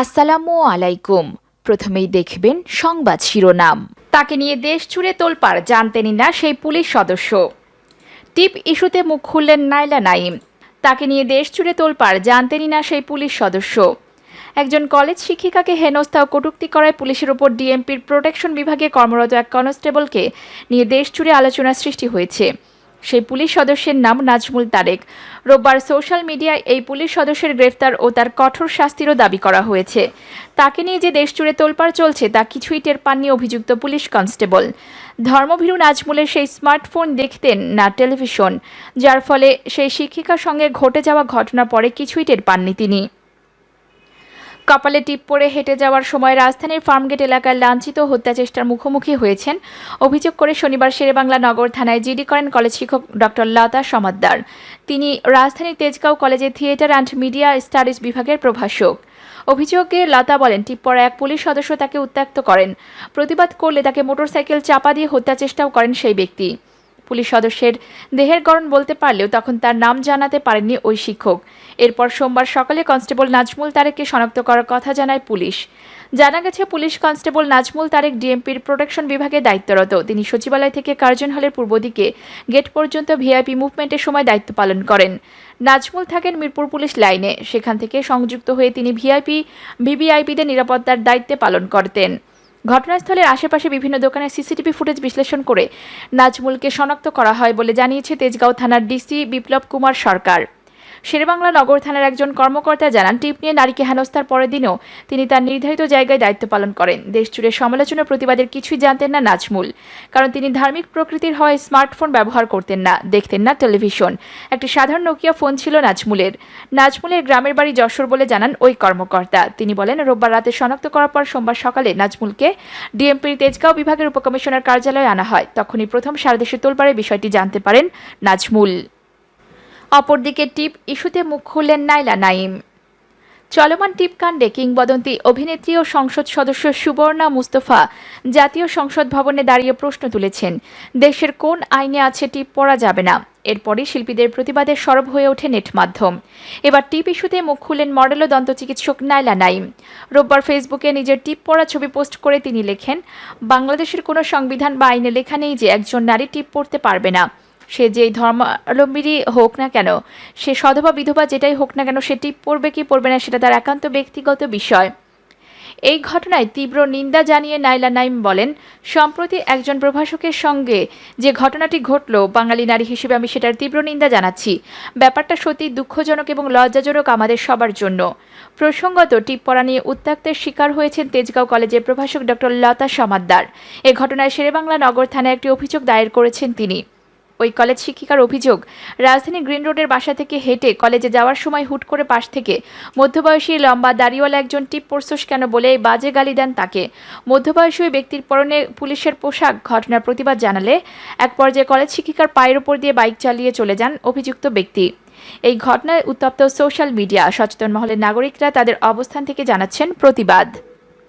আসসালামু আলাইকুম। প্রথমেই দেখবেন সংবাদ শিরোনাম। তাকে নিয়ে দেশ জুড়ে তোলপাড় জানতেনই না সেই পুলিশ সদস্য। টিপ ইস্যুতে মুখ খুললেন নাইলা নাইম তাকে নিয়ে দেশ জুড়ে তোলপাড় জানতেনই না সেই পুলিশ সদস্য। একজন কলেজ শিক্ষিকাকে হেনস্থা ও কটূক্তি করায় পুলিশের ওপর ডিএমপির প্রোটেকশন বিভাগে কর্মরত এক কনস্টেবলকে নিয়ে দেশ জুড়ে আলোচনার সৃষ্টি হয়েছে। সেই পুলিশ সদস্যের নাম নাজমুল তারেক। রোববার সোশ্যাল মিডিয়ায় এই পুলিশ সদস্যের গ্রেফতার ও তার কঠোর শাস্তিরও দাবি করা হয়েছে। তাকে নিয়ে যে দেশ জুড়ে তোলপাড় চলছে তা কিছুই টের পাননি অভিযুক্ত পুলিশ কনস্টেবল। ধর্মভীরু নাজমুলের সেই স্মার্টফোন দেখতেন না টেলিভিশন, যার ফলে সেই শিক্ষিকার সঙ্গে ঘটে যাওয়া ঘটনা পরে কিছুই টের পাননি তিনি। কপালে টিপ পরে হেঁটে যাওয়ার সময় রাজধানীর ফার্মগেট এলাকায় লাঞ্ছিত ও হত্যা চেষ্টার মুখোমুখি হয়েছেন। অভিযোগ করে শনিবার শেরেবাংলা নগর থানায় জিডি করেন কলেজ শিক্ষক ডক্টর লতা সমাদ্দার। তিনি রাজধানীর তেজগাঁও কলেজে থিয়েটার অ্যান্ড মিডিয়া স্টাডিজ বিভাগের প্রভাষক। অভিযোগে লতা বলেন, টিপ পরা এক পুলিশ সদস্য তাকে উত্ত্যক্ত করেন। প্রতিবাদ করলে তাকে মোটরসাইকেল চাপা দিয়ে হত্যা চেষ্টাও করেন সেই ব্যক্তি। পুলিশ সদস্যের দেহের গড়ন বলতে পারলেও তখন তার নাম জানাতে পারেননি ওই শিক্ষক। এরপর সোমবার সকালে কনস্টেবল নাজমুল তারেককে শনাক্ত করার কথা জানায় পুলিশ। জানা গেছে, পুলিশ কনস্টেবল নাজমুল তারেক ডিএমপির প্রোটেকশন বিভাগে দায়িত্বরত। তিনি সচিবালয় থেকে কার্জন হলের পূর্ব দিকে গেট পর্যন্ত ভিআইপি মুভমেন্টের সময় দায়িত্ব পালন করেন। নাজমুল থাকেন মিরপুর পুলিশ লাইনে। সেখান থেকে সংযুক্ত হয়ে তিনি ভিআইপি, ভিভিআইপিদের নিরাপত্তার দায়িত্বে পালন করতেন। ঘটনাস্থলের আশেপাশে বিভিন্ন দোকানের সিসিটিভি ফুটেজ বিশ্লেষণ করে নাজমুলকে শনাক্ত করা হয় বলে জানিয়েছে তেজগাঁও থানার ডিসি বিপ্লব কুমার সরকার। শেরেবাংলা নগর থানার একজন কর্মকর্তা জানান, টিপ নিয়ে নারীকে হেনস্থার পরের দিনও তিনি তার নির্ধারিত জায়গায় দায়িত্ব পালন করেন। দেশজুড়ে সমালোচনা প্রতিবাদের কিছুই জানতেন না নাজমুল। কারণ তিনি ধার্মিক প্রকৃতির হওয়ায় স্মার্টফোন ব্যবহার করতেন না, দেখতেন না টেলিভিশন। একটি সাধারণ নোকিয়া ফোন ছিল নাজমুলের। নাজমুলের গ্রামের বাড়ি যশোর বলে জানান ওই কর্মকর্তা। তিনি বলেন, রোববার রাতে শনাক্ত করার পর সোমবার সকালে নাজমুলকে ডিএমপির তেজগাঁও বিভাগের উপকমিশনার কার্যালয়ে আনা হয়। তখনই প্রথম সারা দেশে বিষয়টি জানতে পারেন নাজমুল। অপরদিকে টিপ ইস্যুতে মুখ খুললেন নাইলা নাইম চলমান টিপকাণ্ডে কিংবদন্তি অভিনেত্রী ও সংসদ সদস্য সুবর্ণা মুস্তফা জাতীয় সংসদ ভবনে দাঁড়িয়ে প্রশ্ন তুলেছেন, দেশের কোন আইনে আছে টিপ পড়া যাবে না? এরপরই শিল্পীদের প্রতিবাদে সরব হয়ে ওঠে নেট মাধ্যম। এবার টিপ ইস্যুতে মুখ খুললেন মডেল ও দন্ত চিকিৎসক নাইলা নাইম রোববার ফেসবুকে নিজের টিপ পড়া ছবি পোস্ট করে তিনি লেখেন, বাংলাদেশের কোনো সংবিধান বা আইনে লেখা নেই যে একজন নারী টিপ পড়তে পারবে না। সে যেই ধর্মাবলম্বীরই হোক না কেন, সে সধবা বিধবা যেটাই হোক না কেন, সেটি পড়বে কি পড়বে না, সেটা তার একান্ত ব্যক্তিগত বিষয়। এই ঘটনায় তীব্র নিন্দা জানিয়ে নাইলা নাইম বলেন, সম্প্রতি একজন প্রভাষকের সঙ্গে যে ঘটনাটি ঘটল, বাঙালি নারী হিসেবে আমি সেটার তীব্র নিন্দা জানাচ্ছি। ব্যাপারটা সত্যি দুঃখজনক এবং লজ্জাজনক আমাদের সবার জন্য। প্রসঙ্গত টিপ পড়া নিয়ে উত্তাক্তের শিকার হয়েছেন তেজগাঁও কলেজের প্রভাষক ডক্টর লতা সমাদ্দার। এ ঘটনায় শেরেবাংলা নগর থানায় একটি অভিযোগ দায়ের করেছেন তিনি। ওই কলেজ শিক্ষিকার অভিযোগ, রাজধানী গ্রিন রোডের বাসা থেকে হেঁটে কলেজে যাওয়ার সময় হুট করে পাশ থেকে মধ্যবয়সী লম্বা দাড়িওয়ালা একজন টিপ পড়ছস কেন বলে বাজে গালি দেন তাকে। মধ্যবয়সী ব্যক্তির পরনে পুলিশের পোশাক ঘটনার প্রতিবাদ জানালে এক পর্যায়ে কলেজ শিক্ষিকার পায়ের ওপর দিয়ে বাইক চালিয়ে চলে যান অভিযুক্ত ব্যক্তি। এই ঘটনায় উত্তপ্ত সোশ্যাল মিডিয়া সচেতন মহলের নাগরিকরা তাদের অবস্থান থেকে জানাচ্ছেন প্রতিবাদ।